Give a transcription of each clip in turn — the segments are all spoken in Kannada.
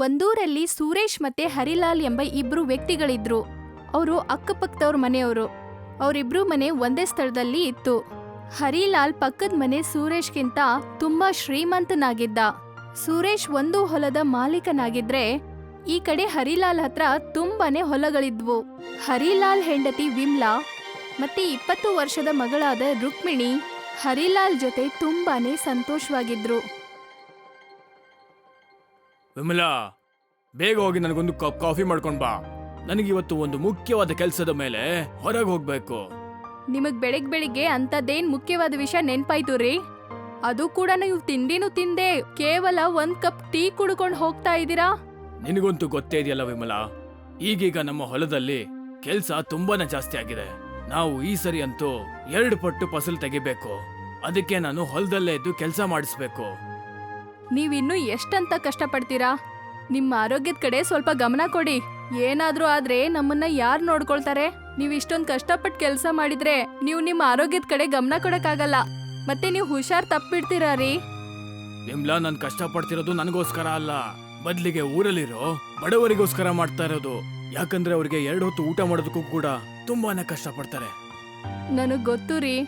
ಒಂದೂರಲ್ಲಿ ಸುರೇಶ್ ಮತ್ತೆ ಹರಿಲಾಲ್ ಎಂಬ ಇಬ್ರು ವ್ಯಕ್ತಿಗಳಿದ್ರು. ಅವರು ಅಕ್ಕಪಕ್ಕದವ್ರ ಮನೆಯವರು. ಅವರಿಬ್ರು ಮನೆ ಒಂದೇ ಸ್ಥಳದಲ್ಲಿ ಇತ್ತು. ಹರಿಲಾಲ್ ಪಕ್ಕದ ಮನೆ ಸುರೇಶ್ಗಿಂತ ತುಂಬಾ ಶ್ರೀಮಂತನಾಗಿದ್ದ. ಸುರೇಶ್ ಒಂದು ಹೊಲದ ಮಾಲೀಕನಾಗಿದ್ರೆ ಈ ಕಡೆ ಹರಿಲಾಲ್ ಹತ್ರ ತುಂಬಾನೇ ಹೊಲಗಳಿದ್ವು. ಹರಿಲಾಲ್ ಹೆಂಡತಿ ವಿಮ್ಲಾ ಮತ್ತೆ ಇಪ್ಪತ್ತು ವರ್ಷದ ಮಗಳಾದ ರುಕ್ಮಿಣಿ ಹರಿಲಾಲ್ ಜೊತೆ ತುಂಬಾನೇ ಸಂತೋಷವಾಗಿದ್ರು. ವಿಮಲಾ ಬೇಗ ಹೋಗಿ ನನಗೊಂದು ಕಪ್ ಕಾಫಿ ಮಾಡ್ಕೊಂಡ್ ಬಾ. ನನಗಿವತ್ತು ಒಂದು ಮುಖ್ಯವಾದ ಕೆಲಸದ ಮೇಲೆ ಹೊರಗೆ ಹೋಗ್ಬೇಕು. ನಿಮಗ್ ಬೆಳಿಗ್ ಬೆಳಿಗ್ಗೆ ಅಂತದೇನ್ ಮುಖ್ಯವಾದ ವಿಷಯ ನೆನ್ಪಾಯ್ತು ರೀ? ಅದು ಕೂಡ ನೀವು ತಿಂಡಿನೂ ತಿಂದೆ ಕೇವಲ ಒಂದ್ ಕಪ್ ಟೀ ಕುಡ್ಕೊಂಡು ಹೋಗ್ತಾ ಇದ್ದೀರಾ? ನಿನಗಂತೂ ಗೊತ್ತೇ ಇದೆಯಲ್ಲ ವಿಮಲಾ ಈಗೀಗ ನಮ್ಮ ಹೊಲದಲ್ಲಿ ಕೆಲ್ಸ ತುಂಬಾನೇ ಜಾಸ್ತಿ ಆಗಿದೆ. ನಾವು ಈ ಸರಿ ಅಂತೂ ಎರಡು ಪಟ್ಟು ಫಸಲು ತೆಗಿಬೇಕು. ಅದಕ್ಕೆ ನಾನು ಹೊಲದಲ್ಲೇ ಇದ್ದು ಕೆಲಸ ಮಾಡಿಸ್ಬೇಕು. ನೀವಿನ್ನೂ ಎಷ್ಟಂತ ಕಷ್ಟಪಡ್ತೀರಾ? ನಿಮ್ಮ ಆರೋಗ್ಯದ ಕಡೆ ಸ್ವಲ್ಪ ಗಮನ ಕೊಡಿ. ಏನಾದ್ರೂ ಆದ್ರೆ ನಮ್ಮನ್ನ ಯಾರು ನೋಡ್ಕೊಳ್ತಾರೆ? ನೀವು ಇಷ್ಟೊಂದು ಕಷ್ಟಪಟ್ಟು ಕೆಲಸ ಮಾಡಿದ್ರೆ ನೀವು ನಿಮ್ಮ ಆರೋಗ್ಯದ ಕಡೆ ಗಮನ ಕೊಡಕ್ಕಾಗಲ್ಲ. ಮತ್ತೆ ನೀವು ಹುಷಾರ್ ತಪ್ಪಿಡ್ತೀರಾ ರೀ? ವಿಮ್ಲಾ ನಾನು ಕಷ್ಟಪಡ್ತಿರೋದು ನನಗೋಸ್ಕರ ಅಲ್ಲ. ಬದ್ಲಿಗೆ ಊರಲ್ಲಿರೋ ಬಡವರಿಗೋಸ್ಕರ ಮಾಡ್ತಾ ಇರೋದು. ಯಾಕಂದ್ರೆ ಅವ್ರಿಗೆ ಎರಡು ಹೊತ್ತು ಊಟ ಮಾಡೋದಕ್ಕೂ ಕೂಡ ತುಂಬಾನೇ ಕಷ್ಟಪಡ್ತಾರೆ. ನನಗ್ ಗೊತ್ತು ರೀ.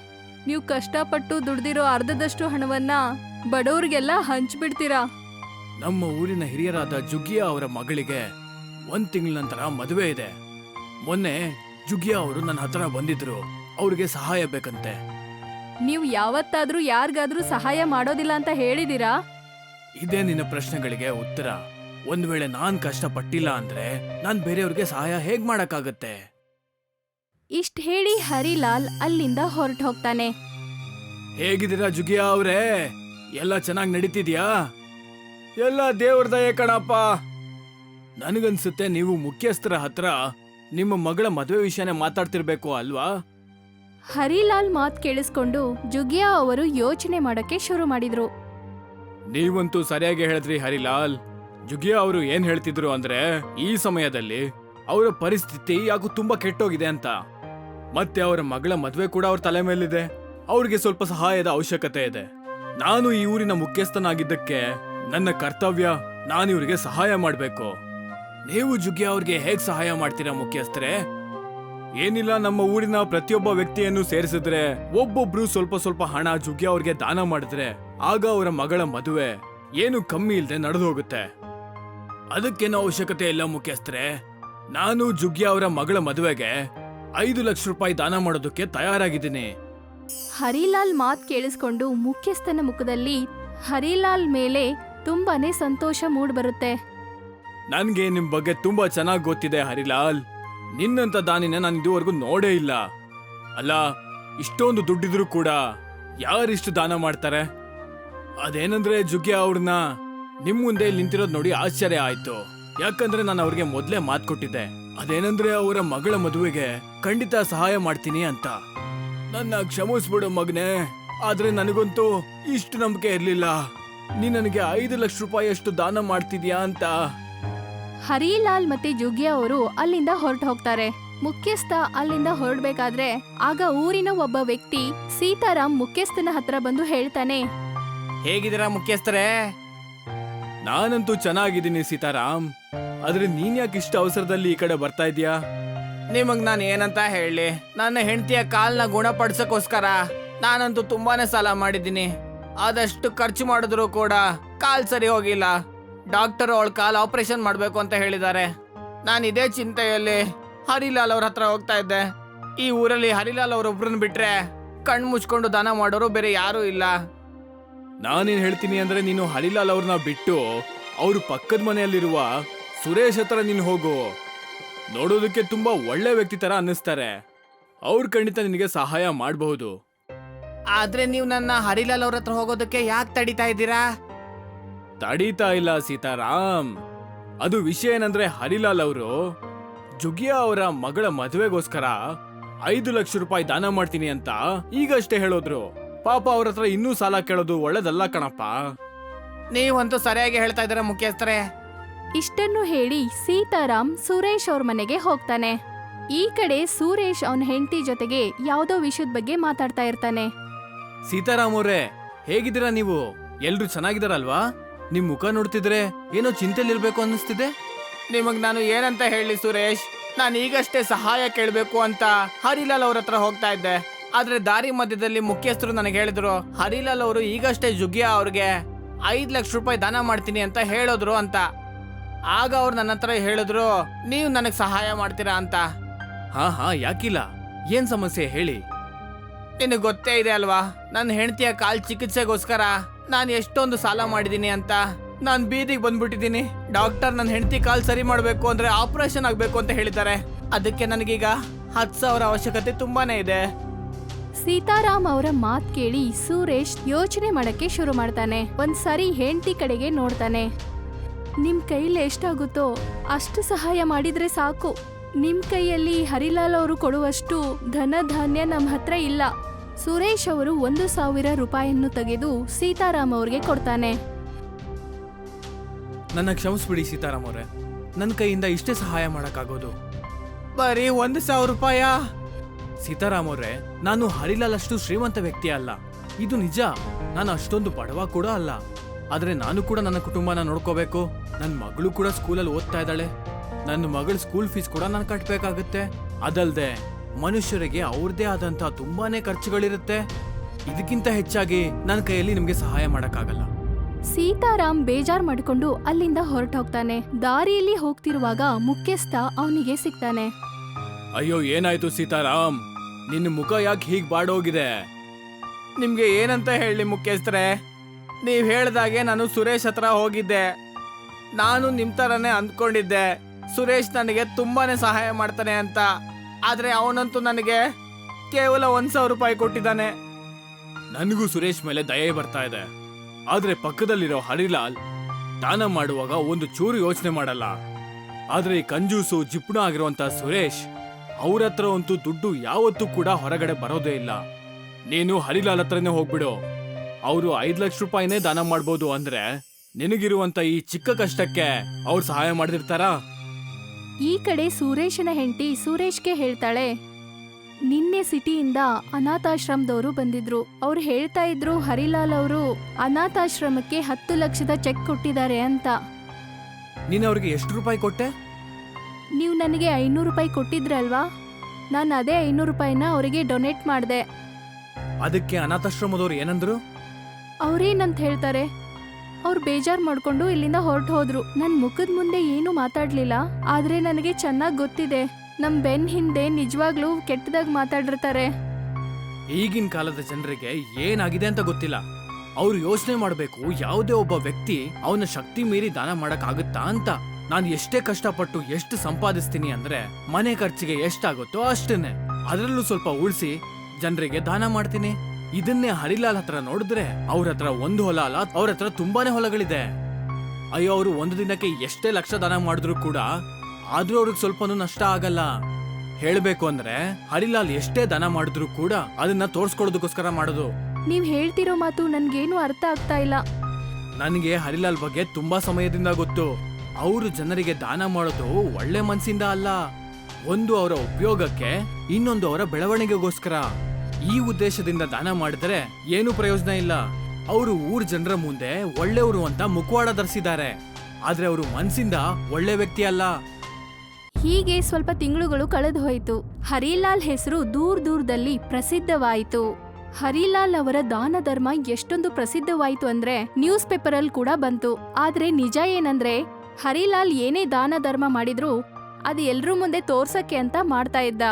ನೀವು ಕಷ್ಟಪಟ್ಟು ದುಡ್ದಿರೋ ಅರ್ಧದಷ್ಟು ಹಣವನ್ನ ಬಡವ್ರಿಗೆಲ್ಲ ಹಂಚ್ಬಿಡ್ತೀರಾ ನಮ್ಮ ಊರಿನ ಹಿರಿಯರಾದ ಜುಗಿಯಾ ಅವರ ಮಗಳಿಗೆ ಒಂದ್ ತಿಂಗಳ ನಂತರ ಮದುವೆ ಇದೆ. ಮೊನ್ನೆ ಜುಗಿಯಾ ಅವರು ನನ್ನ ಹತ್ರ ಬಂದಿದ್ರು. ಅವ್ರಿಗೆ ಸಹಾಯ ಬೇಕಂತೆ. ನೀವು ಯಾವತ್ತಾದ್ರೂ ಯಾರಿಗಾದ್ರೂ ಸಹಾಯ ಮಾಡೋದಿಲ್ಲ ಅಂತ ಹೇಳಿದೀರಾ? ಇದೇ ನಿನ್ನ ಪ್ರಶ್ನೆಗಳಿಗೆ ಉತ್ತರ. ಒಂದ್ ವೇಳೆ ನಾನ್ ಕಷ್ಟಪಟ್ಟಿಲ್ಲ ಅಂದ್ರೆ ನಾನ್ ಬೇರೆಯವ್ರಿಗೆ ಸಹಾಯ ಹೇಗ್ ಮಾಡಕ್ಕಾಗತ್ತೆ? ಇಷ್ಟ್ ಹೇಳಿ ಹರಿಲಾಲ್ ಅಲ್ಲಿಂದ ಹೊರಟು ಹೋಗ್ತಾನೆ. ಹೇಗಿದ್ದೀರಾ ಜುಗಿಯಾ ಅವ್ರೇ? ಎಲ್ಲ ಚೆನ್ನಾಗಿ ನಡೀತಿದ್ಯಾ? ಎಲ್ಲ ದೇವ್ರ ದಯೆ ಕಣಪ್ಪ. ನನಗನ್ಸುತ್ತೆ ನೀವು ಮುಖ್ಯಸ್ಥರ ಹತ್ರ ನಿಮ್ಮ ಮಗಳ ಮದುವೆ ವಿಷಯನೇ ಮಾತಾಡ್ತಿರ್ಬೇಕು ಅಲ್ವಾ? ಹರಿಲಾಲ್ ಮಾತ್ ಕೇಳಿಸ್ಕೊಂಡು ಜುಗಿಯಾ ಅವರು ಯೋಚನೆ ಮಾಡಕ್ಕೆ ಶುರು ಮಾಡಿದ್ರು. ನೀವಂತೂ ಸರಿಯಾಗಿ ಹೇಳಿದ್ರಿ ಹರಿಲಾಲ್. ಜುಗಿಯಾ ಅವರು ಏನ್ ಹೇಳ್ತಿದ್ರು ಅಂದ್ರೆ ಈ ಸಮಯದಲ್ಲಿ ಅವರ ಪರಿಸ್ಥಿತಿ ಯಾಕೋ ತುಂಬಾ ಕೆಟ್ಟೋಗಿದೆ ಅಂತ. ಮತ್ತೆ ಅವರ ಮಗಳ ಮದುವೆ ಕೂಡ ಅವ್ರ ತಲೆ ಮೇಲಿದೆ. ಅವ್ರಿಗೆ ಸ್ವಲ್ಪ ಸಹಾಯದ ಅವಶ್ಯಕತೆ ಇದೆ. ನಾನು ಈ ಊರಿನ ಮುಖ್ಯಸ್ಥನಾಗಿದ್ದಕ್ಕೆ ನನ್ನ ಕರ್ತವ್ಯ ನಾನು ಇವರಿಗೆ ಸಹಾಯ ಮಾಡಬೇಕು. ನೀವು ಜುಗ್ಗಿ ಅವ್ರಿಗೆ ಹೇಗೆ ಸಹಾಯ ಮಾಡ್ತೀರಾ ಮುಖ್ಯಸ್ಥರೇ? ಏನಿಲ್ಲ, ನಮ್ಮ ಊರಿನ ಪ್ರತಿಯೊಬ್ಬ ವ್ಯಕ್ತಿಯನ್ನು ಸೇರಿಸಿದ್ರೆ, ಒಬ್ಬೊಬ್ರು ಸ್ವಲ್ಪ ಸ್ವಲ್ಪ ಹಣ ಜುಗ್ಗಿ ಅವ್ರಿಗೆ ದಾನ ಮಾಡಿದ್ರೆ, ಆಗ ಅವರ ಮಗಳ ಮದುವೆ ಏನು ಕಮ್ಮಿ ಇಲ್ಲದೆ ನಡೆದು ಹೋಗುತ್ತೆ ಅದಕ್ಕೇನು ಅವಶ್ಯಕತೆ ಇಲ್ಲ ಮುಖ್ಯಸ್ಥರೇ? ನಾನು ಜುಗ್ಗಿ ಅವರ ಮಗಳ ಮದುವೆಗೆ ಐದು ಲಕ್ಷ ರೂಪಾಯಿ ದಾನ ಮಾಡೋದಕ್ಕೆ ತಯಾರಾಗಿದ್ದೀನಿ. ಹರಿಲಾಲ್ ಮಾತ್ ಕೇಳಿಸ್ಕೊಂಡು ಮುಖ್ಯಸ್ಥನ ಮುಖದಲ್ಲಿ ಹರಿಲಾಲ್ ಮೇಲೆ ತುಂಬಾನೇ ಸಂತೋಷ ಮೂಡ್ಬರುತ್ತೆ ನನ್ಗೆ ನಿಮ್ ಬಗ್ಗೆ ತುಂಬಾ ಚೆನ್ನಾಗಿ ಗೊತ್ತಿದೆ ಹರಿಲಾಲ್. ನಿನ್ನಂತ ದಾನಿನ ನಾನು ಇದುವರೆಗೂ ನೋಡೇ ಇಲ್ಲ. ಅಲ್ಲ, ಇಷ್ಟೊಂದು ದುಡ್ಡಿದ್ರು ಕೂಡ ಯಾರಿಷ್ಟು ದಾನ ಮಾಡ್ತಾರೆ? ಅದೇನಂದ್ರೆ ಜುಗ್ಗಿ ಅವ್ರನ್ನ ನಿಮ್ ಮುಂದೆ ನಿಂತಿರೋದ್ ನೋಡಿ ಆಶ್ಚರ್ಯ ಆಯ್ತು. ಯಾಕಂದ್ರೆ ನಾನು ಅವ್ರಿಗೆ ಮೊದ್ಲೇ ಮಾತ್ ಕೊಟ್ಟಿದ್ದೆ. ಅದೇನಂದ್ರೆ ಅವರ ಮಗಳ ಮದುವೆಗೆ ಖಂಡಿತ ಸಹಾಯ ಮಾಡ್ತೀನಿ ಅಂತ. ನನ್ನ ಕ್ಷಮಿಸ್ಬಿಡು ಮಗನೇ. ಆದ್ರೆ ನನಗಂತೂ ಇಷ್ಟು ನಂಬಿಕೆ ಇರ್ಲಿಲ್ಲ. ನೀ ನನಗೆ ಐದು ಲಕ್ಷ ರೂಪಾಯಿ ಅಷ್ಟು ದಾನ ಮಾಡ್ತಿದ್ಯಾ ಅಂತ. ಹರಿಲಾಲ್ ಮತ್ತೆ ಜುಗ್ಗಿ ಅವರು ಅಲ್ಲಿಂದ ಹೊರಟು ಹೋಗ್ತಾರೆ. ಮುಖ್ಯಸ್ಥ ಅಲ್ಲಿಂದ ಹೊರಡ್ಬೇಕಾದ್ರೆ ಆಗ ಊರಿನ ಒಬ್ಬ ವ್ಯಕ್ತಿ ಸೀತಾರಾಮ್ ಮುಖ್ಯಸ್ಥನ ಹತ್ರ ಬಂದು ಹೇಳ್ತಾನೆ ಹೇಗಿದ್ದೀರಾ ಮುಖ್ಯಸ್ಥರೇ? ನಾನಂತೂ ಚೆನ್ನಾಗಿದ್ದೀನಿ ಸೀತಾರಾಮ್. ಆದ್ರೆ ನೀನ್ ಯಾಕೆ ಇಷ್ಟು ಅವಸರದಲ್ಲಿ ಈ ಕಡೆ ಬರ್ತಾ ಇದೀಯಾ ನಿಮಗ್ ನಾನು ಏನಂತ ಹೇಳಿ? ನನ್ನ ಹೆಂಡತಿಯ ಕಾಲ್ನ ಗುಣಪಡಿಸಕ್ಕೋಸ್ಕರ ನಾನಂತೂ ತುಂಬಾನೇ ಸಾಲ ಮಾಡಿದ್ದೀನಿ. ಆದಷ್ಟು ಖರ್ಚು ಮಾಡಿದ್ರು ಕೂಡ ಕಾಲ್ ಸರಿ ಹೋಗಿಲ್ಲ. ಡಾಕ್ಟರ್ ಅವಳ ಕಾಲ್ ಆಪರೇಷನ್ ಮಾಡಬೇಕು ಅಂತ ಹೇಳಿದ್ದಾರೆ. ನಾನು ಇದೇ ಚಿಂತೆಯಲ್ಲಿ ಹರಿಲಾಲ್ ಅವ್ರ ಹತ್ರ ಹೋಗ್ತಾ ಇದ್ದೆ. ಈ ಊರಲ್ಲಿ ಹರಿಲಾಲ್ ಅವ್ರೊಬ್ರನ್ನ ಬಿಟ್ರೆ ಕಣ್ಣು ಮುಚ್ಕೊಂಡು ದಾನ ಮಾಡೋರು ಬೇರೆ ಯಾರೂ ಇಲ್ಲ. ನಾನೇನ್ ಹೇಳ್ತೀನಿ ಅಂದ್ರೆ ನೀನು ಹರಿಲಾಲ್ ಅವ್ರನ್ನ ಬಿಟ್ಟು ಅವ್ರ ಪಕ್ಕದ ಮನೆಯಲ್ಲಿರುವ ಸುರೇಶ್ ಹತ್ರ ನೀನು ಹೋಗು. ನೋಡೋದಕ್ಕೆ ತುಂಬಾ ಒಳ್ಳೆ ವ್ಯಕ್ತಿ ತರ ಅನ್ನಿಸ್ತಾರೆ. ಅವ್ರು ಖಂಡಿತ ನಿನಗೆ ಸಹಾಯ ಮಾಡಬಹುದು. ಆದ್ರೆ ನೀವು ನನ್ನ ಹರಿಲಾಲ್ ಅವ್ರ ಹತ್ರ ಹೋಗೋದಕ್ಕೆ ಯಾಕೆ ತಡಿತಾ ಇದ್ದೀರಾ? ತಡೀತಾ ಇಲ್ಲ ಸೀತಾರಾಮ್. ಅದು ವಿಷಯ ಏನಂದ್ರೆ ಹರಿಲಾಲ್ ಅವರು ಜುಗಿಯಾ ಅವರ ಮಗಳ ಮದುವೆಗೋಸ್ಕರ ಐದು ಲಕ್ಷ ರೂಪಾಯಿ ದಾನ ಮಾಡ್ತೀನಿ ಅಂತ ಈಗಷ್ಟೇ ಹೇಳೋದ್ರು. ಪಾಪ ಅವ್ರ ಹತ್ರ ಇನ್ನೂ ಸಾಲ ಕೇಳೋದು ಒಳ್ಳೇದಲ್ಲ ಕಣಪ್ಪ. ನೀವಂತೂ ಸರಿಯಾಗಿ ಹೇಳ್ತಾ ಇದ್ದೀರಾ ಮುಖ್ಯಸ್ಥರೇ? ಇಷ್ಟನ್ನು ಹೇಳಿ ಸೀತಾರಾಮ್ ಸುರೇಶ್ ಅವ್ರ ಮನೆಗೆ ಹೋಗ್ತಾನೆ. ಈ ಕಡೆ ಸುರೇಶ್ ಅವನ ಹೆಂಡತಿ ಜೊತೆಗೆ ಯಾವುದೋ ವಿಷಯದ ಬಗ್ಗೆ ಮಾತಾಡ್ತಾ ಇರ್ತಾನೆ. ಸೀತಾರಾಮ್ ಅವ್ರೆ ಹೇಗಿದ್ದೀರಾ ನೀವು? ಎಲ್ರು ಚೆನ್ನಾಗಿದ್ದಾರಲ್ವಾ? ನಿಮ್ ಮುಖ ನೋಡ್ತಿದ್ರೆ ಏನೋ ಚಿಂತೆಲಿರ್ಬೇಕು ಅನ್ನಿಸ್ತಿದೆ. ನಿಮಗ್ ನಾನು ಏನಂತ ಹೇಳಿ ಸುರೇಶ್? ನಾನು ಈಗಷ್ಟೇ ಸಹಾಯ ಕೇಳಬೇಕು ಅಂತ ಹರಿಲಾಲ್ ಅವ್ರ ಹತ್ರ ಹೋಗ್ತಾ ಇದ್ದೆ. ಆದ್ರೆ ದಾರಿ ಮಧ್ಯದಲ್ಲಿ ಮುಖ್ಯಸ್ಥರು ನನಗೆ ಹೇಳಿದ್ರು ಹರಿಲಾಲ್ ಅವರು ಈಗಷ್ಟೇ ಜುಗಿಯಾ ಅವ್ರಿಗೆ ಐದ್ ಲಕ್ಷ ರೂಪಾಯಿ ದಾನ ಮಾಡ್ತೀನಿ ಅಂತ ಹೇಳಿದ್ರು ಅಂತ. ಆಗ ಅವ್ರು ನನ್ನ ಹತ್ರ ಹೇಳಿದ್ರು ನೀವು ನನಗೆ ಸಹಾಯ ಮಾಡ್ತೀರಾ ಅಂತ. ಹಾ ಹಾ ಯಾಕಿಲ್ಲ? ಏನ್ ಸಮಸ್ಯೆ ಹೇಳಿ? ನಿನಗೆ ಗೊತ್ತೇ ಇದೆ ಅಲ್ವಾ? ನನ್ನ ಹೆಂಡತಿಯ ಕಾಲ್ ಚಿಕಿತ್ಸೆಗೋಸ್ಕರ ನಾನು ಎಷ್ಟೊಂದು ಸಾಲ ಮಾಡಿದ್ದೀನಿ ಅಂತ. ನಾನು ಬೀದಿಗೆ ಬಂದ್ಬಿಟ್ಟಿದ್ದೀನಿ ಡಾಕ್ಟರ್ ನನ್ನ ಹೆಂಡತಿ ಕಾಲ್ ಸರಿ ಮಾಡಬೇಕು ಅಂದ್ರೆ ಆಪರೇಷನ್ ಆಗಬೇಕು ಅಂತ ಹೇಳಿದ್ದಾರೆ. ಅದಕ್ಕೆ ನನಗೀಗ ಹತ್ತು ಸಾವಿರ ಅವಶ್ಯಕತೆ ತುಂಬಾನೇ ಇದೆ. ಸೀತಾರಾಮ್ ಅವರ ಮಾತ್ ಕೇಳಿ ಸುರೇಶ್ ಯೋಚನೆ ಮಾಡಕ್ಕೆ ಶುರು ಮಾಡ್ತಾನೆ. ಒಂದ್ಸರಿ ಹೆಂಡತಿ ಕಡೆಗೆ ನೋಡ್ತಾನೆ. ನಿಮ್ ಕೈಲಿ ಎಷ್ಟಾಗುತ್ತೋ ಅಷ್ಟು ಸಹಾಯ ಮಾಡಿದ್ರೆ ಸಾಕು. ನಿಮ್ ಕೈಯಲ್ಲಿ ಹರಿಲಾಲ್ ಅವರು ಕೊಡುವಷ್ಟು ಧನ ಧಾನ್ಯ ನಮ್ಮ ಹತ್ರ ಇಲ್ಲ. ಸುರೇಶ್ ಅವರು ಒಂದು ಸಾವಿರ ರೂಪಾಯಿಯನ್ನು ತೆಗೆದು ಸೀತಾರಾಮ್ ಅವ್ರಿಗೆ ಕೊಡ್ತಾನೆ. ನನ್ನ ಕ್ಷಮಿಸ್ಬಿಡಿ ಸೀತಾರಾಮ್ ಅವರೇ. ನನ್ನ ಕೈಯಿಂದ ಇಷ್ಟೇ ಸಹಾಯ ಮಾಡಕ್ಕಾಗೋದು. ಬರೀ ಒಂದು ಸಾವಿರ ರೂಪಾಯ? ಸೀತಾರಾಮ್ ಅವ್ರೆ, ನಾನು ಹರಿಲಾಲ್ ಅಷ್ಟು ಶ್ರೀಮಂತ ವ್ಯಕ್ತಿ ಅಲ್ಲ ಇದು ನಿಜ. ನಾನು ಅಷ್ಟೊಂದು ಬಡವ ಕೂಡ ಅಲ್ಲ. ಆದ್ರೆ ನಾನು ಕೂಡ ನನ್ನ ಕುಟುಂಬನ ನೋಡ್ಕೋಬೇಕು. ನನ್ನ ಮಗಳು ಕೂಡ ಸ್ಕೂಲಲ್ಲಿ ಓದ್ತಾ ಇದ್ದಾಳೆ. ನನ್ನ ಮಗಳ ಸ್ಕೂಲ್ ಫೀಸ್ ಕೂಡ ನಾನು ಕಟ್ಟಬೇಕಾಗುತ್ತೆ ಅದಲ್ಲದೆ ಮನುಷ್ಯರಿಗೆ ಅವ್ರದೇ ಆದಂತಹ ತುಂಬಾನೇ ಖರ್ಚುಗಳಿರುತ್ತೆ. ಇದಕ್ಕಿಂತ ಹೆಚ್ಚಾಗಿ ನನ್ನ ಕೈಯಲ್ಲಿ ನಿಮಗೆ ಸಹಾಯ ಮಾಡೋಕ್ಕಾಗಲ್ಲ. ಸೀತಾರಾಮ್ ಬೇಜಾರ್ ಮಾಡಿಕೊಂಡು ಅಲ್ಲಿಂದ ಹೊರಟೋಗ್ತಾನೆ. ದಾರಿಯಲ್ಲಿ ಹೋಗ್ತಿರುವಾಗ ಮುಖ್ಯಸ್ಥ ಅವನಿಗೆ ಸಿಗ್ತಾನೆ. ಅಯ್ಯೋ ಏನಾಯ್ತು ಸೀತಾರಾಮ್? ನಿನ್ನ ಮುಖ ಯಾಕೆ ಹೀಗೆ ಬಾಡೋಗಿದೆ? ನಿಮ್ಗೆ ಏನಂತ ಹೇಳಿ ಮುಖ್ಯಸ್ಥರೇ? ನೀವು ಹೇಳ್ದಾಗೆ ನಾನು ಸುರೇಶ್ ಹತ್ರ ಹೋಗಿದ್ದೆ. ನಾನು ನಿಮ್ಮ ಥರನೇ ಅಂದ್ಕೊಂಡಿದ್ದೆ. ಸುರೇಶ್ ನನಗೆ ತುಂಬಾನೇ ಸಹಾಯ ಮಾಡ್ತಾನೆ ಅಂತ. ಆದರೆ ಅವನಂತೂ ನನಗೆ ಕೇವಲ ಒಂದ್ ಸಾವಿರ ರೂಪಾಯಿ ಕೊಟ್ಟಿದ್ದಾನೆ. ನನಗೂ ಸುರೇಶ್ ಮೇಲೆ ದಯೆ ಬರ್ತಾ ಇದೆ. ಆದರೆ ಪಕ್ಕದಲ್ಲಿರೋ ಹರಿಲಾಲ್ ದಾನ ಮಾಡುವಾಗ ಒಂದು ಚೂರು ಯೋಚನೆ ಮಾಡಲ್ಲ. ಆದರೆ ಈ ಕಂಜೂಸು ಜಿಪ್ಣ ಆಗಿರುವಂತ ಸುರೇಶ್ ಅವ್ರ ಹತ್ರ ಅಂತೂ ದುಡ್ಡು ಯಾವತ್ತೂ ಕೂಡ ಹೊರಗಡೆ ಬರೋದೇ ಇಲ್ಲ. ನೀನು ಹರಿಲಾಲ್ ಹತ್ರನೇ ಹೋಗ್ಬಿಡು. ಅವರು ಐದ್ ಲಕ್ಷ ರೂಪಾಯಿನೇ ದಾನ ಮಾಡ್ಬೋದು ಅಂದ್ರೆ ನಿನಗಿರುವಂತ ಈ ಚಿಕ್ಕ ಕಷ್ಟಕ್ಕೆ ಅವ್ರು ಸಹಾಯ ಮಾಡಿರ್ತಾರಾ ಈ ಕಡೆ ಸುರೇಶನ ಹೆಂಡತಿ ಸುರೇಶ್ಗೆ ಹೇಳ್ತಾಳೆ ನಿನ್ನೆ ಸಿಟಿಯಿಂದ ಅನಾಥಾಶ್ರಮದವರು ಬಂದಿದ್ರು. ಅವ್ರು ಹೇಳ್ತಾ ಇದ್ರು ಹರಿಲಾಲ್ ಅವರು ಅನಾಥಾಶ್ರಮಕ್ಕೆ ಹತ್ತು ಲಕ್ಷದ ಚೆಕ್ ಕೊಟ್ಟಿದ್ದಾರೆ ಅಂತ. ನೀನು ಅವ್ರಿಗೆ ಎಷ್ಟು ರೂಪಾಯಿ ಕೊಟ್ಟೆ? ನೀವು ನನಗೆ ಐನೂರು ರೂಪಾಯಿ ಕೊಟ್ಟಿದ್ರಲ್ವಾ ನಾನು ಅದೇ ಐನೂರು ರೂಪಾಯಿನ ಅವರಿಗೆ ಡೊನೇಟ್ ಮಾಡಿದೆ. ಅದಕ್ಕೆ ಅನಾಥಾಶ್ರಮದವರು ಏನಂದ್ರು? ಅವ್ರೇನಂತ ಹೇಳ್ತಾರೆ? ಅವ್ರು ಬೇಜಾರ್ ಮಾಡ್ಕೊಂಡು ಇಲ್ಲಿಂದ ಹೊರಟು ಹೋದ್ರು. ನನ್ನ ಮುಖದ ಮುಂದೆ ಏನು ಮಾತಾಡ್ಲಿಲ್ಲ. ಆದ್ರೆ ನನಗೆ ಚೆನ್ನಾಗಿ ಗೊತ್ತಿದೆ. ನಮ್ ಬೆನ್ ಹಿಂದೆ ನಿಜವಾಗ್ಲೂ ಕೆಟ್ಟದಾಗ ಮಾತಾಡಿರ್ತಾರೆ. ಈಗಿನ ಕಾಲದ ಜನರಿಗೆ ಏನಾಗಿದೆ ಅಂತ ಗೊತ್ತಿಲ್ಲ. ಅವ್ರು ಯೋಚನೆ ಮಾಡಬೇಕು ಯಾವುದೇ ಒಬ್ಬ ವ್ಯಕ್ತಿ ಅವನ ಶಕ್ತಿ ಮೀರಿ ದಾನ ಮಾಡಕ್ ಆಗುತ್ತಾ ಅಂತ. ನಾನು ಎಷ್ಟೇ ಕಷ್ಟಪಟ್ಟು ಎಷ್ಟು ಸಂಪಾದಿಸ್ತೀನಿ ಅಂದ್ರೆ ಮನೆ ಖರ್ಚಿಗೆ ಎಷ್ಟಾಗುತ್ತೋ ಅಷ್ಟನ್ನೇ. ಅದರಲ್ಲೂ ಸ್ವಲ್ಪ ಉಳಿಸಿ ಜನರಿಗೆ ದಾನ ಮಾಡ್ತೀನಿ. ಇದನ್ನೇ ಹರಿಲಾಲ್ ಹತ್ರ ನೋಡಿದ್ರೆ ಅವ್ರ ಹತ್ರ ಒಂದು ಹೊಲ ಅಲ್ಲ ಅವ್ರ ಹತ್ರ ತುಂಬಾನೇ ಹೊಲಗಳಿದೆ. ಅಯ್ಯೋ ಅವರು ಒಂದು ದಿನಕ್ಕೆ ಎಷ್ಟೇ ಲಕ್ಷ ದಾನ ಮಾಡಿದ್ರು ಕೂಡ ಆದ್ರೂ ಅವ್ರಿಗೆ ಸ್ವಲ್ಪನೂ ನಷ್ಟ ಆಗಲ್ಲ. ಹೇಳ್ಬೇಕು ಅಂದ್ರೆ ಹರಿಲಾಲ್ ಎಷ್ಟೇ ದಾನ ಮಾಡಿದ್ರು ಕೂಡ ಅದನ್ನ ತೋರ್ಸ್ಕೊಡೋದಕ್ಕೋಸ್ಕರ ಮಾಡೋದು. ನೀವ್ ಹೇಳ್ತಿರೋ ಮಾತು ನನ್ಗೇನು ಅರ್ಥ ಆಗ್ತಾ ಇಲ್ಲ. ನನಗೆ ಹರಿಲಾಲ್ ಬಗ್ಗೆ ತುಂಬಾ ಸಮಯದಿಂದ ಗೊತ್ತು. ಅವರು ಜನರಿಗೆ ದಾನ ಮಾಡೋದು ಒಳ್ಳೆ ಮನ್ಸಿಂದ ಅಲ್ಲ. ಒಂದು ಅವರ ಉಪಯೋಗಕ್ಕೆ ಇನ್ನೊಂದು ಅವರ ಬೆಳವಣಿಗೆಗೋಸ್ಕರ. ಈ ಉದ್ದೇಶದಿಂದ ದಾನ ಮಾಡಿದರೆ ಏನು ಪ್ರಯೋಜನ ಇಲ್ಲ. ಅವರು ಊರ್ ಜನರ ಮುಂದೆ ಒಳ್ಳೆಯವರು ಅಂತ ಮುಖವಾಡ ಧರಿಸಿದ್ದಾರೆ. ಆದ್ರೆ ಅವರು ಮನ್ಸಿಂದ ಒಳ್ಳೆ ವ್ಯಕ್ತಿ ಅಲ್ಲ. ಹೀಗೆ ಸ್ವಲ್ಪ ತಿಂಗಳುಗಳು ಕಳೆದು ಹೋಯಿತು. ಹರಿಲಾಲ್ ಹೆಸರು ದೂರ ದೂರದಲ್ಲಿ ಪ್ರಸಿದ್ಧವಾಯಿತು. ಹರಿಲಾಲ್ ಅವರ ದಾನ ಧರ್ಮ ಎಷ್ಟೊಂದು ಪ್ರಸಿದ್ಧವಾಯಿತು ಅಂದ್ರೆ ನ್ಯೂಸ್ ಪೇಪರ್ ಅಲ್ಲಿ ಕೂಡ ಬಂತು. ಆದ್ರೆ ನಿಜ ಏನಂದ್ರೆ ಹರಿಲಾಲ್ ಏನೇ ದಾನ ಧರ್ಮ ಮಾಡಿದ್ರು ಅದು ಎಲ್ರೂ ಮುಂದೆ ತೋರ್ಸಕ್ಕೆ ಅಂತ ಮಾಡ್ತಾ ಇದ್ದ.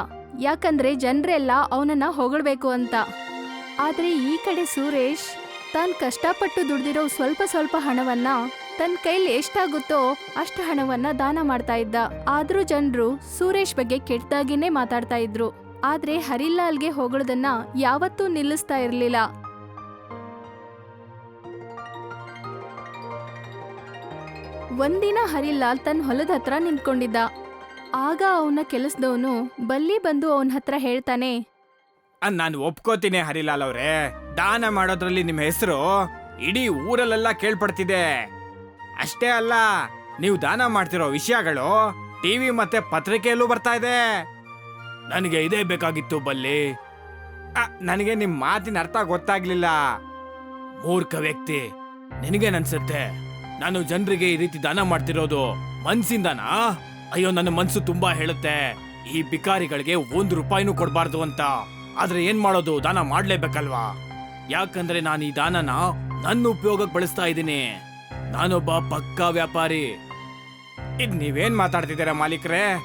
ಯಾಕಂದ್ರೆ ಜನರೆಲ್ಲ ಅವನನ್ನ ಹೊಗಳಬೇಕು ಅಂತ. ಆದ್ರೆ ಈ ಕಡೆ ಸುರೇಶ್ ತಾನು ಕಷ್ಟಪಟ್ಟು ದುಡ್ದಿರೋ ಸ್ವಲ್ಪ ಸ್ವಲ್ಪ ಹಣವನ್ನ ತನ್ನ ಕೈಲಿ ಎಷ್ಟಾಗುತ್ತೋ ಅಷ್ಟು ಹಣವನ್ನ ದಾನ ಮಾಡ್ತಾ ಇದ್ದ. ಆದ್ರೂ ಜನರು ಸುರೇಶ್ ಬಗ್ಗೆ ಕೆಟ್ಟದಾಗಿನೇ ಮಾತಾಡ್ತಾ ಇದ್ರು. ಆದ್ರೆ ಹರಿಲಾಲ್ಗೆ ಹೊಗಳದನ್ನ ಯಾವತ್ತೂ ನಿಲ್ಲಿಸ್ತಾ ಇರಲಿಲ್ಲ. ಒಂದಿನ ಹರಿಲಾಲ್ ತನ್ನ ಹೊಲದ ಹತ್ರ ನಿಂತ್ಕೊಂಡಿದ್ದ. ಆಗ ಅವನ ಕೆಲಸದವನು, ಬಲ್ಲಿ ಬಂದು ಅವನ ಹತ್ರ ಹೇಳ್ತಾನೆ. ನಾನು ಒಪ್ಕೋತೀನಿ ಹರಿಲಾಲ್ ಅವ್ರೆ. ದಾನ ಮಾಡೋದ್ರಲ್ಲಿ ನಿಮ್ಮ ಹೆಸರು ಇಡೀ ಊರಲ್ಲೆಲ್ಲ ಕೇಳ್ಪಡ್ತಿದೆ. ಅಷ್ಟೇ ಅಲ್ಲ, ನೀವು ದಾನ ಮಾಡ್ತಿರೋ ವಿಷಯಗಳು ಟಿವಿ ಮತ್ತೆ ಪತ್ರಿಕೆಯಲ್ಲೂ ಬರ್ತಾ ಇದೆ. ನನಗೆ ಇದೇ ಬೇಕಾಗಿತ್ತು ಬಲ್ಲಿ. ನನಗೆ ನಿಮ್ ಮಾತಿನ ಅರ್ಥ ಗೊತ್ತಾಗ್ಲಿಲ್ಲ. ಮೂರ್ಖ ವ್ಯಕ್ತಿ. ನಿನಗೇನನ್ಸುತ್ತೆ ನಾನು ಜನರಿಗೆ ಈ ರೀತಿ ದಾನ ಮಾಡ್ತಿರೋದು ಮನ್ಸಿಂದನಾ? ಅಯ್ಯೋ, ನನ್ನ ಮನ್ಸು ತುಂಬಾ ಹೇಳುತ್ತೆ. ಈ ಬಿಕಾರಿಗಳಿಗೆ ಒಂದು ರೂಪಾಯಿನೂ ಕೊಡಬಾರ್ದು ಅಂತ. ಆದ್ರೆ ಏನ್ ಮಾಡೋದು, ದಾನ ಮಾಡ್ಲೇಬೇಕಲ್ವಾ? ಯಾಕಂದ್ರೆ ನಾನು ಈ ದಾನನ ನನ್ನ ಉಪಯೋಗಕ್ಕೆ ಬಳಸ್ತಾ ಇದ್ದೀನಿ. ನಾನೊಬ್ಬ ಪಕ್ಕಾ ವ್ಯಾಪಾರಿ. ಇದ್ ನೀವೇನ್ ಮಾತಾಡ್ತಿದ್ದೀರಾ ಮಾಲೀಕ್ರೆ?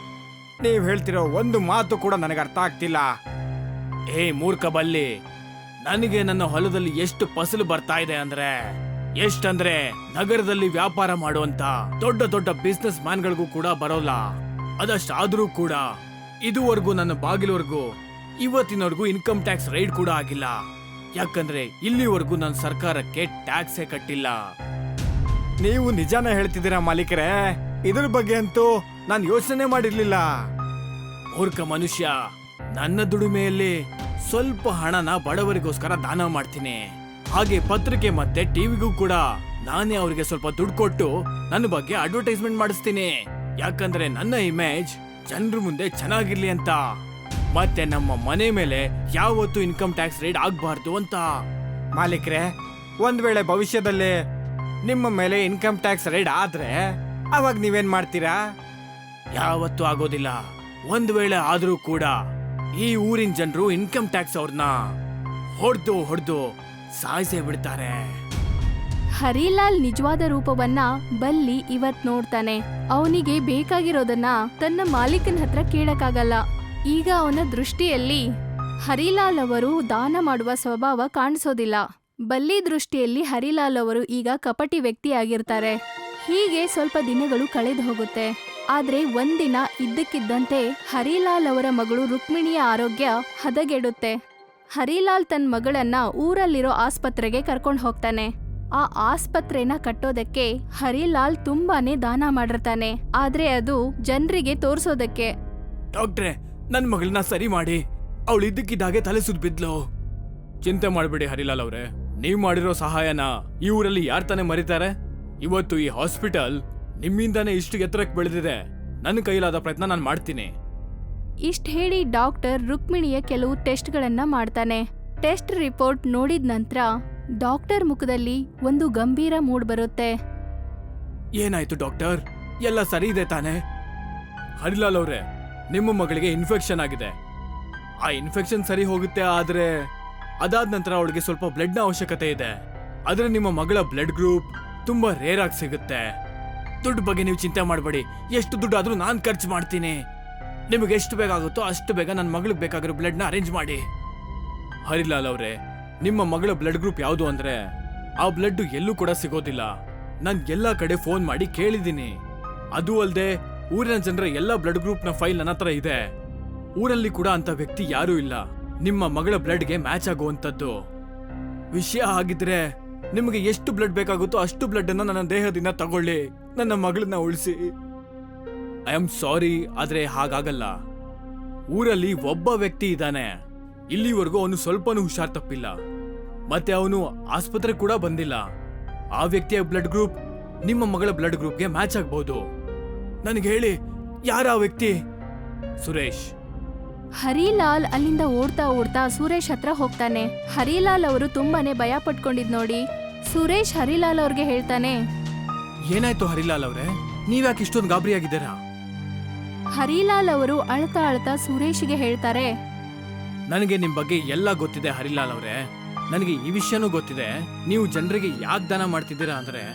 ನೀವ್ ಹೇಳ್ತಿರೋ ಒಂದು ಮಾತು ಕೂಡ ನನಗೆ ಅರ್ಥ ಆಗ್ತಿಲ್ಲ. ಏ ಮೂರ್ಖ ಬಲ್ಲಿ. ನನಗೆ ನನ್ನ ಹೊಲದಲ್ಲಿ ಎಷ್ಟು ಫಸಲು ಬರ್ತಾ ಇದೆ ಅಂದ್ರೆ ಎಷ್ಟಂದ್ರೆ ನಗರದಲ್ಲಿ ವ್ಯಾಪಾರ ಮಾಡುವಂತ ದೊಡ್ಡ ದೊಡ್ಡ ಬಿಸ್ನೆಸ್ ಮ್ಯಾನ್ಗಳಿಗೂ ಕೂಡ ಬರೋಲ್ಲ. ಅದಷ್ಟಾದ್ರೂ ಕೂಡ ಇದುವರೆಗೂ ನನ್ನ ಬಾಗಿಲವರೆಗೂ ಇವತ್ತಿನವರೆಗೂ ಇನ್ಕಮ್ ಟ್ಯಾಕ್ಸ್ ರೈಡ್ ಕೂಡ ಆಗಿಲ್ಲ. ಯಾಕಂದ್ರೆ ಇಲ್ಲಿವರೆಗೂ ನನ್ನ ಸರ್ಕಾರಕ್ಕೆ ಟ್ಯಾಕ್ಸೇ ಕಟ್ಟಿಲ್ಲ. ನೀವು ನಿಜಾನ ಹೇಳ್ತಿದ್ದೀರಾ ಮಾಲೀಕರೇ? ಇದ್ರ ಬಗ್ಗೆ ಅಂತೂ ನಾನು ಯೋಚನೆ ಮಾಡಿರ್ಲಿಲ್ಲ. ಮೂರ್ಖ ಮನುಷ್ಯ ನನ್ನ ದುಡಿಮೆಯಲ್ಲಿ ಸ್ವಲ್ಪ ಹಣನ ಬಡವರಿಗೋಸ್ಕರ ದಾನ ಮಾಡ್ತೀನಿ. ಹಾಗೆ ಪತ್ರಿಕೆ ಮತ್ತೆ ಟಿವಿಗೂ ಕೂಡ ನಾನೇ ಅವರಿಗೆ ಸ್ವಲ್ಪ ದುಡ್ಡು ಕೊಟ್ಟು ನನ್ನ ಬಗ್ಗೆ ಅಡ್ವರ್ಟೈಸ್ಮೆಂಟ್ ಮಾಡಿಸ್ತೀನಿ. ಯಾಕಂದ್ರೆ ನನ್ನ ಇಮೇಜ್ ಜನರ ಮುಂದೆ ಚೆನ್ನಾಗಿರ್ಲಿ ಅಂತ. ಮತ್ತೆ ನಮ್ಮ ಮನೆ ಮೇಲೆ ಯಾವತ್ತು ಇನ್ಕಮ್ ಟ್ಯಾಕ್ಸ್ ರೇಟ್ ಆಗಬಾರ್ದು ಅಂತ. ಮಾಲೀಕ್ರೆ, ಒಂದ್ ವೇಳೆ ಭವಿಷ್ಯದಲ್ಲಿ ನಿಮ್ಮ ಮೇಲೆ ಇನ್ಕಮ್ ಟ್ಯಾಕ್ಸ್ ರೇಟ್ ಆದ್ರೆ ಅವಾಗ ನೀವೇನ್ ಮಾಡ್ತೀರಾ? ಯಾವತ್ತೂ ಆಗೋದಿಲ್ಲ. ಒಂದ್ ವೇಳೆ ಆದ್ರೂ ಕೂಡ ಈ ಊರಿನ ಜನರು ಇನ್ಕಮ್ ಟ್ಯಾಕ್ಸ್ ಅವ್ರನ್ನ ಹೊಡೆದು ಹೊಡೆದು ಸಾಯಿಸೇ ಬಿಡ್ತಾರೆ. ಹರಿಲಾಲ್ ನಿಜವಾದ ರೂಪವನ್ನ ಬಲ್ಲಿ ಇವತ್ ನೋಡ್ತಾನೆ. ಅವನಿಗೆ ಬೇಕಾಗಿರೋದನ್ನ ತನ್ನ ಮಾಲೀಕನ ಹತ್ರ ಕೇಳಕ್ಕಾಗಲ್ಲ. ಈಗ ಅವನ ದೃಷ್ಟಿಯಲ್ಲಿ ಹರಿಲಾಲ್ ಅವರು ದಾನ ಮಾಡುವ ಸ್ವಭಾವ ಕಾಣಿಸೋದಿಲ್ಲ. ಬಲ್ಲಿ ದೃಷ್ಟಿಯಲ್ಲಿ ಹರಿಲಾಲ್ ಅವರು ಈಗ ಕಪಟಿ ವ್ಯಕ್ತಿಯಾಗಿರ್ತಾರೆ. ಹೀಗೆ ಸ್ವಲ್ಪ ದಿನಗಳು ಕಳೆದು ಹೋಗುತ್ತೆ. ಆದ್ರೆ ಒಂದಿನ ಇದ್ದಕ್ಕಿದ್ದಂತೆ ಹರಿಲಾಲ್ ಅವರ ಮಗಳು ರುಕ್ಮಿಣಿಯ ಆರೋಗ್ಯ ಹದಗೆಡುತ್ತೆ. ಹರಿಲಾಲ್ ತನ್ನ ಮಗಳನ್ನ ಊರಲ್ಲಿರೋ ಆಸ್ಪತ್ರೆಗೆ ಕರ್ಕೊಂಡು ಹೋಗ್ತಾನೆ. ಆ ಆಸ್ಪತ್ರೆನ ಕಟ್ಟೋದಕ್ಕೆ ಹರಿಲಾಲ್ ತುಂಬಾನೇ ದಾನ ಮಾಡಿರ್ತಾನೆ. ಆದ್ರೆ ಅದು ಜನರಿಗೆ ತೋರ್ಸೋದಕ್ಕೆ. ಡಾಕ್ಟ್ರೆ ನನ್ನ ಮಗಳನ್ನ ಸರಿ ಮಾಡಿ. ಅವಳು ಇದ್ದಕ್ಕಿದ್ದಾಗೆ ತಲೆ ಸುದ್ ಬಿದ್ಲು. ಚಿಂತೆ ಮಾಡಬೇಡಿ ಹರಿಲಾಲ್ ಅವ್ರೆ. ನೀವು ಮಾಡಿರೋ ಸಹಾಯನ ಈ ಊರಲ್ಲಿ ಯಾರ್ ತಾನೇ ಮರಿತಾರೆ? ಇವತ್ತು ಈ ಹಾಸ್ಪಿಟಲ್ ನಿಮ್ಮಿಂದಾನೇ ಇಷ್ಟು ಎತ್ತರಕ್ಕೆ ಬೆಳೆದಿದೆ. ನನ್ನ ಕೈಲಾದ ಪ್ರಯತ್ನ ನಾನು ಮಾಡ್ತೀನಿ. ಇಷ್ಟ ಹೇಳಿ ಡಾಕ್ಟರ್ ರುಕ್ಮಿಣಿಯ ಕೆಲವು ಟೆಸ್ಟ್ಗಳನ್ನ ಮಾಡ್ತಾನೆ. ಟೆಸ್ಟ್ ರಿಪೋರ್ಟ್ ನೋಡಿದ ನಂತರ ಡಾಕ್ಟರ್ ಮುಖದಲ್ಲಿ ಒಂದು ಗಂಭೀರ ಮೂಡ್ ಬರುತ್ತೆ. ಏನಾಯ್ತು ಡಾಕ್ಟರ್? ಎಲ್ಲ ಸರಿ ಇದೆ ತಾನೆ? ಹರಿಲಾಲ್ ಅವ್ರೆ, ನಿಮ್ಮ ಮಗಳಿಗೆ ಇನ್ಫೆಕ್ಷನ್ ಆಗಿದೆ. ಆ ಇನ್ಫೆಕ್ಷನ್ ಸರಿ ಹೋಗುತ್ತೆ ಆದ್ರೆ ಅದಾದ ನಂತರ ಅವಳಿಗೆ ಸ್ವಲ್ಪ ಬ್ಲಡ್ನ ಅವಶ್ಯಕತೆ ಇದೆ. ಆದ್ರೆ ನಿಮ್ಮ ಮಗಳ ಬ್ಲಡ್ ಗ್ರೂಪ್ ತುಂಬಾ ರೇರ್ ಆಗಿ ಸಿಗುತ್ತೆ. ದುಡ್ಡು ಬಗ್ಗೆ ನೀವು ಚಿಂತೆ ಮಾಡಬೇಡಿ. ಎಷ್ಟು ದುಡ್ಡು ಆದ್ರೂ ನಾನು ಖರ್ಚು ಮಾಡ್ತೀನಿ. ನಿಮಗೆ ಎಷ್ಟು ಬೇಕಾಗುತ್ತೋ ಅಷ್ಟು ಬೇಗ ನನ್ನ ಮಗಳಿಗೆ ಬೇಕಾಗಿರೋ ಬ್ಲಡ್ನ ಅರೇಂಜ್ ಮಾಡಿ. ಹರಿಲಾಲ್ ಅವರೇ, ನಿಮ್ಮ ಮಗಳ ಬ್ಲಡ್ ಗ್ರೂಪ್ ಯಾವುದು ಅಂದ್ರೆ ಆ ಬ್ಲಡ್ ಎಲ್ಲೂ ಕೂಡ ಸಿಗೋದಿಲ್ಲ. ನಾನು ಎಲ್ಲ ಕಡೆ ಫೋನ್ ಮಾಡಿ ಕೇಳಿದ್ದೀನಿ. ಅದು ಅಲ್ಲದೆ ಊರಿನ ಜನರ ಎಲ್ಲ ಬ್ಲಡ್ ಗ್ರೂಪ್ನ ಫೈಲ್ ನನ್ನ ಹತ್ರ ಇದೆ. ಊರಲ್ಲಿ ಕೂಡ ಅಂತ ವ್ಯಕ್ತಿ ಯಾರೂ ಇಲ್ಲ. ನಿಮ್ಮ ಮಗಳ ಬ್ಲಡ್ಗೆ ಮ್ಯಾಚ್ ಆಗುವಂಥದ್ದು. ವಿಷಯ ಆಗಿದ್ರೆ ನಿಮಗೆ ಎಷ್ಟು ಬ್ಲಡ್ ಬೇಕಾಗುತ್ತೋ ಅಷ್ಟು ಬ್ಲಡ್ ಅನ್ನ ನನ್ನ ದೇಹದಿಂದ ತಗೊಳ್ಳಿ. ನನ್ನ ಮಗಳನ್ನ ಉಳಿಸಿ. ಐ ಆಮ್ ಸಾರಿ ಆದ್ರೆ ಹಾಗಾಗಲ್ಲ. ಊರಲ್ಲಿ ಒಬ್ಬ ವ್ಯಕ್ತಿ ಇದ್ದಾನೆ. ಇಲ್ಲಿವರೆಗೂ ಅವನು ಸ್ವಲ್ಪನೂ ಹುಷಾರ್ ತಪ್ಪಿಲ್ಲ. ಮತ್ತೆ ಅವನು ಆಸ್ಪತ್ರೆ ಕೂಡ ಬಂದಿಲ್ಲ. ಆ ವ್ಯಕ್ತಿಯ ಬ್ಲಡ್ ಗ್ರೂಪ್ ನಿಮ್ಮ ಮಗಳ ಬ್ಲಡ್ ಗ್ರೂಪ್ಗೆ ಮ್ಯಾಚ್ ಆಗ್ಬಹುದು ನನಗೆ ಹೇಳಿ ಯಾರ ಆ ವ್ಯಕ್ತಿ? ಸುರೇಶ್. ಹರಿಲಾಲ್ ಅಲ್ಲಿಂದ ಓಡ್ತಾ ಓಡ್ತಾ ಸುರೇಶ್ ಹತ್ರ ಹೋಗ್ತಾನೆ. ಹರಿಲಾಲ್ ಅವರು ತುಂಬಾನೇ ಭಯ ಪಟ್ಕೊಂಡಿದ್ ನೋಡಿ ಸುರೇಶ್ ಹರಿಲಾಲ್ ಅವ್ರಿಗೆ ಹೇಳ್ತಾನೆ. ಏನಾಯ್ತು ಹರಿಲಾಲ್ ಅವ್ರೆ? ನೀವ್ಯಾಕೆ ಇಷ್ಟೊಂದು ಗಾಬರಿ ಆಗಿದ್ದೀರಾ ಹರಿಲಾಲ್ ಅವರು ಅಳ್ತಾ ಅಳ್ತಾ ಸುರೇಶ್ಗೆ ಹೇಳ್ತಾರೆ ನನಗೆ ನಿಮ್ ಬಗ್ಗೆ ಎಲ್ಲ ಗೊತ್ತಿದೆ ಹರಿಲಾಲ್ ಅವರೇ. ನನಗೆ ಈ ವಿಷಯನೂ ಗೊತ್ತಿದೆ. ನೀವು ಜನರಿಗೆ ಯಾಕ್ ದಾನ ಮಾಡ್ತಿದ್ದೀರಾ ಅಂದ್ರೆ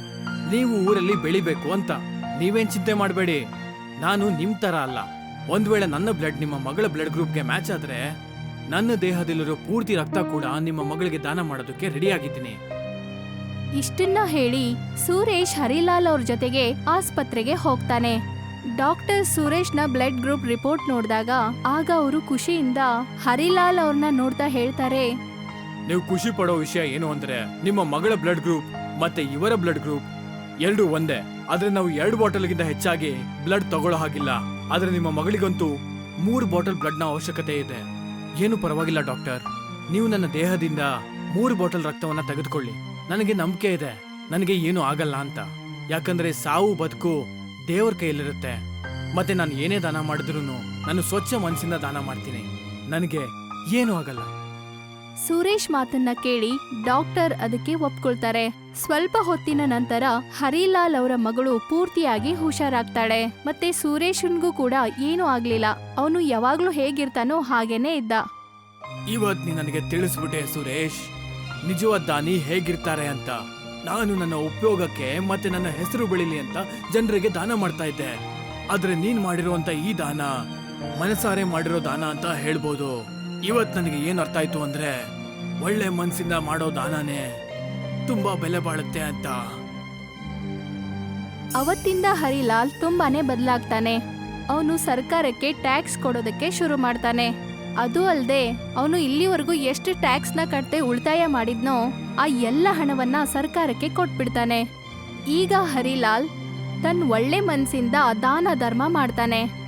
ನೀವು ಊರಲ್ಲಿ ಬೆಳಿಬೇಕು ಅಂತ. ನೀವೇನ್ ಚಿಂತೆ ಮಾಡಬೇಡಿ. ನಾನು ನಿಮ್ ತರ ಅಲ್ಲ. ಒಂದ್ ವೇಳೆ ನನ್ನ ಬ್ಲಡ್ ನಿಮ್ಮ ಮಗಳ ಬ್ಲಡ್ ಗ್ರೂಪ್ಗೆ ಮ್ಯಾಚ್ ಆದ್ರೆ ನನ್ನ ದೇಹದಲ್ಲಿರೋ ಪೂರ್ತಿ ರಕ್ತ ಕೂಡ ನಿಮ್ಮ ಮಗಳಿಗೆ ದಾನ ಮಾಡೋದಕ್ಕೆ ರೆಡಿ ಆಗಿದ್ದೀನಿ. ಇಷ್ಟನ್ನ ಹೇಳಿ ಸುರೇಶ್ ಹರಿಲಾಲ್ ಅವ್ರ ಜೊತೆಗೆ ಆಸ್ಪತ್ರೆಗೆ ಹೋಗ್ತಾನೆ. ಡಾಕ್ಟರ್ ಸುರೇಶ್ನ ಬ್ಲಡ್ ಗ್ರೂಪ್ ರಿಪೋರ್ಟ್ ನೋಡಿದಾಗ ಆಗ ಅವರು ಖುಷಿಯಿಂದ, ಹರಿಲಾಲ್ ಅವ್ರನ್ನ ನೋಡ್ತಾ ಹೇಳ್ತಾರೆ. ನೀವು ಖುಷಿ ಪಡೋ ವಿಷಯ ಏನು ಅಂದ್ರೆ, ನಿಮ್ಮ ಮಗಳ ಬ್ಲಡ್ ಗ್ರೂಪ್ ಮತ್ತೆ ಇವರ ಬ್ಲಡ್ ಗ್ರೂಪ್ ಎರಡು ಒಂದೇ. ಆದ್ರೆ ನಾವು ಎರಡು ಬಾಟಲ್ಗಿಂತ ಹೆಚ್ಚಾಗಿ ಬ್ಲಡ್ ತಗೊಳ್ಳೋ ಹಾಗಿಲ್ಲ. ಆದ್ರೆ ನಿಮ್ಮ ಮಗಳಿಗಂತೂ ಮೂರು ಬಾಟಲ್ ಬ್ಲಡ್ನ ಅವಶ್ಯಕತೆ ಇದೆ. ಏನು ಪರವಾಗಿಲ್ಲ ಡಾಕ್ಟರ್. ನೀವು ನನ್ನ ದೇಹದಿಂದ ಮೂರು ಬಾಟಲ್ ರಕ್ತವನ್ನ ತೆಗೆದುಕೊಳ್ಳಿ. ನನಗೆ ನಂಬಿಕೆ ಇದೆ. ನನಗೆ ಏನು ಆಗಲ್ಲ ಅಂತ. ಯಾಕಂದ್ರೆ ಸಾವು, ಬದುಕು ದೇವರ ಕೈಯಲ್ಲಿರುತ್ತೆ. ಮತ್ತೆ ನಾನು ಏನೇ ದಾನ ಮಾಡಿದ್ರು ನಾನು ಸ್ವಚ್ಛ ಮನಸ್ಸಿಂದ ದಾನ ಮಾಡ್ತೀನಿ. ನನಗೆ ಏನೂ ಆಗಲ್ಲ. ಸುರೇಶ್ ಮಾತನ್ನ ಕೇಳಿ ಡಾಕ್ಟರ್ ಅದಕ್ಕೆ ಒಪ್ಕೊಳ್ತಾರೆ. ಸ್ವಲ್ಪ ಹೊತ್ತಿನ ನಂತರ ಹರಿಲಾಲ್ ಅವರ ಮಗಳು ಪೂರ್ತಿಯಾಗಿ ಹುಷಾರಾಗ್ತಾಳೆ. ಮತ್ತೆ ಸುರೇಶನ್ಗೂ ಕೂಡ ಏನೂ ಆಗ್ಲಿಲ್ಲ. ಅವನು ಯಾವಾಗ್ಲೂ ಹೇಗಿರ್ತಾನೋ ಹಾಗೇನೆ ಇದ್ದ. ಇವತ್ ನೀ ನನಗೆ ತಿಳಿಸ್ಬಿಟ್ಟೆ ಸುರೇಶ್. ನಿಜವಾದ ದಾನಿ ಹೇಗಿರ್ತಾರೆ ಅಂತ. ನಾನು ನನ್ನ ಉಪಯೋಗಕ್ಕೆ ಮತ್ತೆ ನನ್ನ ಹೆಸರು ಬೆಳಿಲಿ ಅಂತ ಜನರಿಗೆ ದಾನ ಮಾಡ್ತಾ ಇದ್ದೆ. ಆದ್ರೆ ನೀನ್ ಮಾಡಿರುವಂತ ಈ ದಾನ ಮನಸಾರೆ ಮಾಡಿರೋ ದಾನ ಅಂತ ಹೇಳ್ಬೋದು. ಇವತ್ ನನಗೆ ಏನ್ ಅರ್ಥ ಆಯ್ತು ಅಂದ್ರೆ ಒಳ್ಳೆ ಮನ್ಸಿಂದ ಮಾಡೋ ದಾನನೇ ತುಂಬಾ ಬೆಲೆ ಬಾಳುತ್ತೆ ಅಂತ. ಅವತ್ತಿಂದ ಹರಿಲಾಲ್ ತುಂಬಾನೇ ಬದಲಾಗ್ತಾನೆ. ಅವನು ಸರ್ಕಾರಕ್ಕೆ ಟ್ಯಾಕ್ಸ್ ಕೊಡೋದಕ್ಕೆ ಶುರು ಮಾಡ್ತಾನೆ. ಅದು ಅಲ್ಲದೆ ಅವನು ಇಲ್ಲಿವರೆಗೂ ಎಷ್ಟು ಟ್ಯಾಕ್ಸ್ನ ಕಟ್ಟದೆ ಉಳಿತಾಯ ಮಾಡಿದ್ನೋ ಆ ಎಲ್ಲ ಹಣವನ್ನ ಸರ್ಕಾರಕ್ಕೆ ಕೊಟ್ಬಿಡ್ತಾನೆ. ಈಗ ಹರಿಲಾಲ್ ತನ್ನ ಒಳ್ಳೆ ಮನಸ್ಸಿಂದ ದಾನ ಧರ್ಮ ಮಾಡ್ತಾನೆ.